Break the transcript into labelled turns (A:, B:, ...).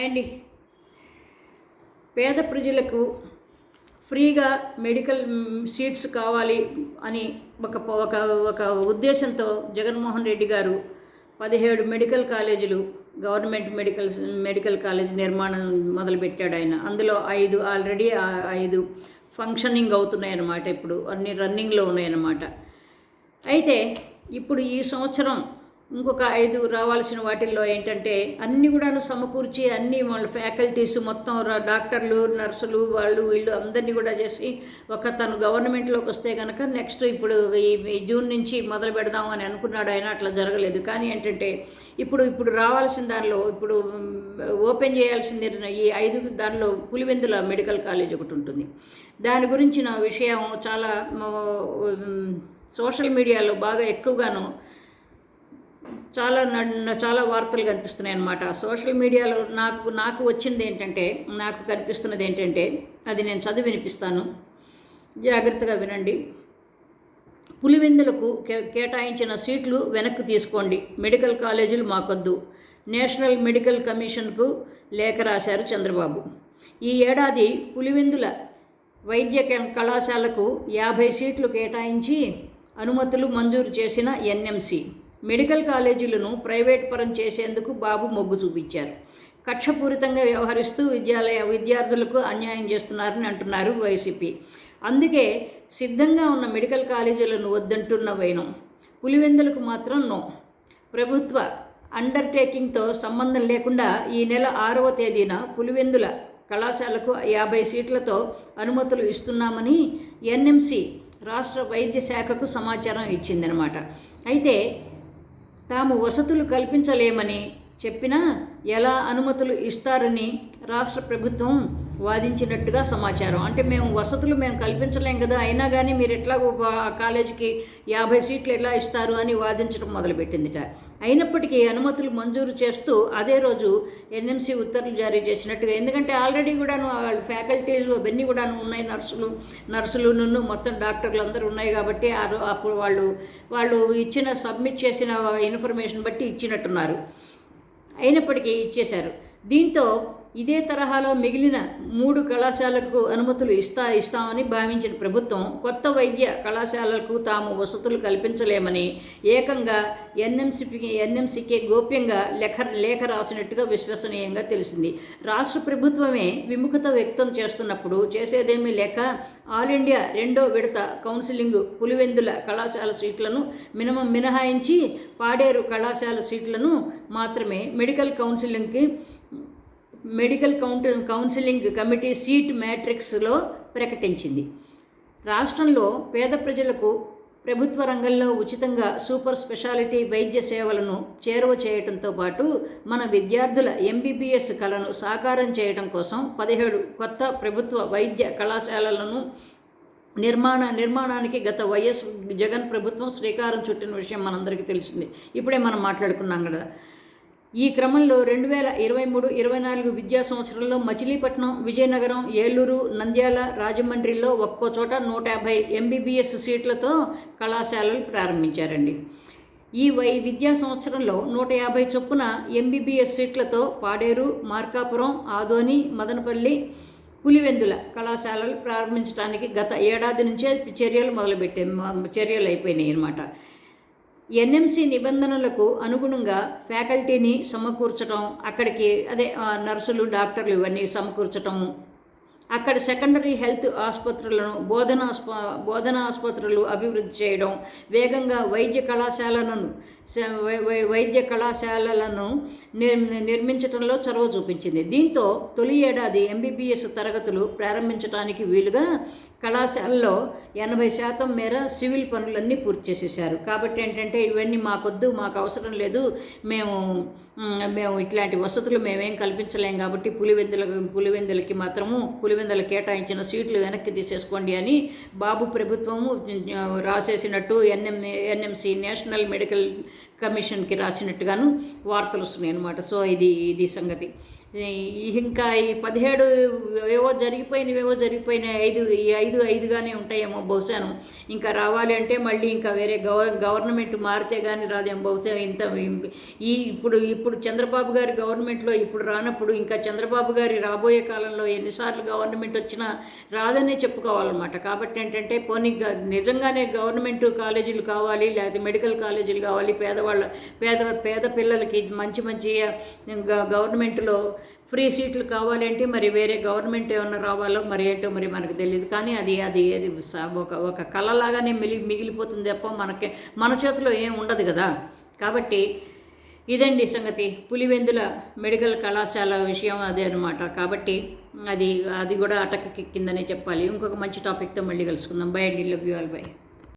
A: And. పేద ప్రజలకు ఫ్రీగా మెడికల్ సీట్స్ కావాలి అని ఒక ఒక ఒక ఉద్దేశంతో జగన్మోహన్ రెడ్డి గారు పదిహేడు మెడికల్ కాలేజీలు గవర్నమెంట్ మెడికల్ మెడికల్ కాలేజ్ నిర్మాణం మొదలుపెట్టాడు ఆయన. అందులో ఐదు ఆల్రెడీ ఐదు ఫంక్షనింగ్ అవుతున్నాయన్నమాట ఇప్పుడు. అన్ని రన్నింగ్లో ఉన్నాయన్నమాట. అయితే ఇప్పుడు ఈ సంవత్సరం ఇంకొక ఐదు రావాల్సిన వాటిల్లో ఏంటంటే అన్నీ కూడాను సమకూర్చి అన్నీ వాళ్ళ ఫ్యాకల్టీస్ మొత్తం డాక్టర్లు నర్సులు వాళ్ళు వీళ్ళు అందరినీ కూడా చేసి ఒక తను గవర్నమెంట్లోకి వస్తే కనుక నెక్స్ట్ ఇప్పుడు ఈ జూన్ నుంచి మొదలు పెడదాం అని అనుకున్నాడు ఆయన అట్లా జరగలేదు. కానీ ఏంటంటే ఇప్పుడు ఇప్పుడు రావాల్సిన దానిలో ఇప్పుడు ఓపెన్ చేయాల్సింది ఈ ఐదు దానిలో పులివెందుల మెడికల్ కాలేజ్ ఒకటి ఉంటుంది. దాని గురించిన విషయం చాలా సోషల్ మీడియాలో బాగా ఎక్కువగాను చాలా న- చాలా వార్తలు కనిపిస్తున్నాయి అన్నమాట. సోషల్ మీడియాలో నాకు నాకు వచ్చింది ఏంటంటే నాకు కనిపిస్తున్నది ఏంటంటే అది నేను చదివి వినిపిస్తాను. జాగ్రత్తగా వినండి. పులివెందులకు కే- కేటాయించిన సీట్లు వెనక్కి తీసుకోండి. మెడికల్ కాలేజీలు మాకొద్దు. నేషనల్ మెడికల్ కమిషన్కు లేఖ రాశారు చంద్రబాబు. ఈ ఏడాది పులివెందుల వైద్య కళాశాలకు యాభై సీట్లు కేటాయించి అనుమతులు మంజూరు చేసిన ఎన్ఎంసి. మెడికల్ కాలేజీలను ప్రైవేట్ పరం చేసేందుకు బాబు మొగ్గు చూపించారు. కక్షపూరితంగా వ్యవహరిస్తూ విద్యాలయ విద్యార్థులకు అన్యాయం చేస్తున్నారని అంటున్నారు వైసీపీ. అందుకే సిద్ధంగా ఉన్న మెడికల్ కాలేజీలను వద్దంటున్న వైనం. పులివెందులకు మాత్రం నో. ప్రభుత్వ అండర్టేకింగ్తో సంబంధం లేకుండా ఈ నెల ఆరవ తేదీన పులివెందుల కళాశాలకు యాభై సీట్లతో అనుమతులు ఇస్తున్నామని ఎన్ఎంసి రాష్ట్ర వైద్య శాఖకు సమాచారం ఇచ్చిందనమాట అయితే తాము వసతులు కల్పించలేమని చెప్పినా ఎలా అనుమతులు ఇస్తారని రాష్ట్ర ప్రభుత్వం వాదించినట్టుగా సమాచారం. అంటే మేము వసతులు మేము కల్పించలేం కదా అయినా కానీ మీరు ఎట్లా కాలేజీకి యాభై సీట్లు ఎలా ఇస్తారు అని వాదించడం మొదలుపెట్టిందిట. అయినప్పటికీ అనుమతులు మంజూరు చేస్తూ అదే రోజు ఎన్ఎంసీ ఉత్తర్వులు జారీ చేసినట్టుగా ఎందుకంటే ఆల్రెడీ కూడాను వాళ్ళ ఫ్యాకల్టీలు అవన్నీ కూడాను ఉన్నాయి నర్సులు నర్సులు నన్ను మొత్తం డాక్టర్లు అందరూ ఉన్నాయి కాబట్టి అప్పుడు వాళ్ళు వాళ్ళు ఇచ్చిన సబ్మిట్ చేసిన ఇన్ఫర్మేషన్ బట్టి ఇచ్చినట్టున్నారు. అయినప్పటికీ ఇచ్చేశారు. దీంతో ఇదే తరహాలో మిగిలిన మూడు కళాశాలకు అనుమతులు ఇస్తా ఇస్తామని భావించిన ప్రభుత్వం కొత్త వైద్య కళాశాలలకు తాము వసతులు కల్పించలేమని ఏకంగా ఎన్ఎంసీకి ఎన్ఎంసికే గోప్యంగా లేఖ లేఖ రాసినట్టుగా విశ్వసనీయంగా తెలిసింది. రాష్ట్ర ప్రభుత్వమే విముఖత వ్యక్తం చేస్తున్నప్పుడు చేసేదేమీ లేక ఆల్ ఇండియా రెండో విడత కౌన్సిలింగ్ పులివెందుల కళాశాల సీట్లను మినిమం మినహాయించి పాడేరు కళాశాల సీట్లను మాత్రమే మెడికల్ కౌన్సిలింగ్కి మెడికల్ కౌంట కౌన్సిలింగ్ కమిటీ సీట్ మ్యాట్రిక్స్లో ప్రకటించింది. రాష్ట్రంలో పేద ప్రజలకు ప్రభుత్వ రంగంలో ఉచితంగా సూపర్ స్పెషాలిటీ వైద్య సేవలను చేరువ చేయడంతో పాటు మన విద్యార్థుల ఎంబీబీఎస్ కళను సాకారం చేయడం కోసం పదిహేడు కొత్త ప్రభుత్వ వైద్య కళాశాలలను నిర్మాణ నిర్మాణానికి గత వైఎస్ జగన్ ప్రభుత్వం శ్రీకారం చుట్టిన విషయం మనందరికీ తెలిసింది. ఇప్పుడే మనం మాట్లాడుకున్నాం కదా. ఈ క్రమంలో రెండు వేల ఇరవై మూడు ఇరవై నాలుగు విద్యా సంవత్సరంలో మచిలీపట్నం విజయనగరం ఏలూరు నంద్యాల రాజమండ్రిలో ఒక్కో చోట నూట యాభై ఎంబీబీఎస్ సీట్లతో కళాశాలలు ప్రారంభించారండి. ఈ వై విద్యా సంవత్సరంలో నూట యాభై చొప్పున ఎంబీబీఎస్ సీట్లతో పాడేరు మార్కాపురం ఆదోని మదనపల్లి పులివెందుల కళాశాలలు ప్రారంభించడానికి గత ఏడాది నుంచే చర్యలు మొదలుపెట్టే చర్యలు అయిపోయినాయి అన్నమాట ఎన్ఎంసి నిబంధనలకు అనుగుణంగా ఫ్యాకల్టీని సమకూర్చడం అక్కడికి అదే నర్సులు డాక్టర్లు ఇవన్నీ సమకూర్చటము. అక్కడ సెకండరీ హెల్త్ ఆసుపత్రులను బోధన బోధన ఆసుపత్రులు అభివృద్ధి చేయడం వేగంగా వైద్య కళాశాలను వైద్య కళాశాలలను నిర్ నిర్మించడంలో చొరవ చూపించింది. దీంతో తొలి ఏడాది ఎంబీబీఎస్ తరగతులు ప్రారంభించడానికి వీలుగా కళాశాలలో ఎనభై శాతం మేర సివిల్ పనులన్నీ పూర్తి చేసేసారు కాబట్టి ఏంటంటే ఇవన్నీ మాకొద్దు మాకు అవసరం లేదు. మేము మేము ఇట్లాంటి వసతులు మేమేం కల్పించలేం కాబట్టి పులివెందుల పులివెందులకి మాత్రము పులివెందుల కేటాయించిన సీట్లు వెనక్కి తీసేసుకోండి అని బాబు ప్రభుత్వము రాసేసినట్టు N M N M C national medical కమిషన్కి రాసినట్టుగాను వార్తలు వస్తున్నాయి అన్నమాట. సో ఇది ఇది సంగతి. ఇంకా ఈ పదిహేడు ఏవో జరిగిపోయినవేవో జరిగిపోయినాయి ఐదు ఈ ఐదు ఐదుగానే ఉంటాయేమో బహుశాను ఇంకా రావాలి అంటే మళ్ళీ ఇంకా వేరే గవ గవర్నమెంట్ మారితే కానీ రాదేమో. బహుశా ఇంత ఈ ఇప్పుడు ఇప్పుడు చంద్రబాబు గారి గవర్నమెంట్లో ఇప్పుడు రానప్పుడు ఇంకా చంద్రబాబు గారి రాబోయే కాలంలో ఎన్నిసార్లు గవర్నమెంట్ వచ్చినా రాదనే చెప్పుకోవాలన్నమాట. కాబట్టి ఏంటంటే పోనీ గ- నిజంగానే గవర్నమెంట్ కాలేజీలు కావాలి లేకపోతే మెడికల్ కాలేజీలు కావాలి పేదవాళ్ళు పేద పేద పిల్లలకి మంచి మంచి గవర్నమెంట్లో ఫ్రీ సీట్లు కావాలంటే? మరి వేరే గవర్నమెంట్ ఏమన్నా రావాలో మరి ఏంటో మరి మనకు తెలియదు. కానీ అది అది అది ఒక ఒక కళలాగానే మిగిలి మిగిలిపోతుంది తప్ప మనకి మన చేతిలో ఏం ఉండదు కదా. కాబట్టి ఇదండి సంగతి. పులివెందుల మెడికల్ కళాశాల విషయం అదే అనమాట కాబట్టి అది అది కూడా అటకెక్కిందనే చెప్పాలి. ఇంకొక మంచి టాపిక్తో మళ్ళీ కలుసుకుందాం. బై అండి. Love you all by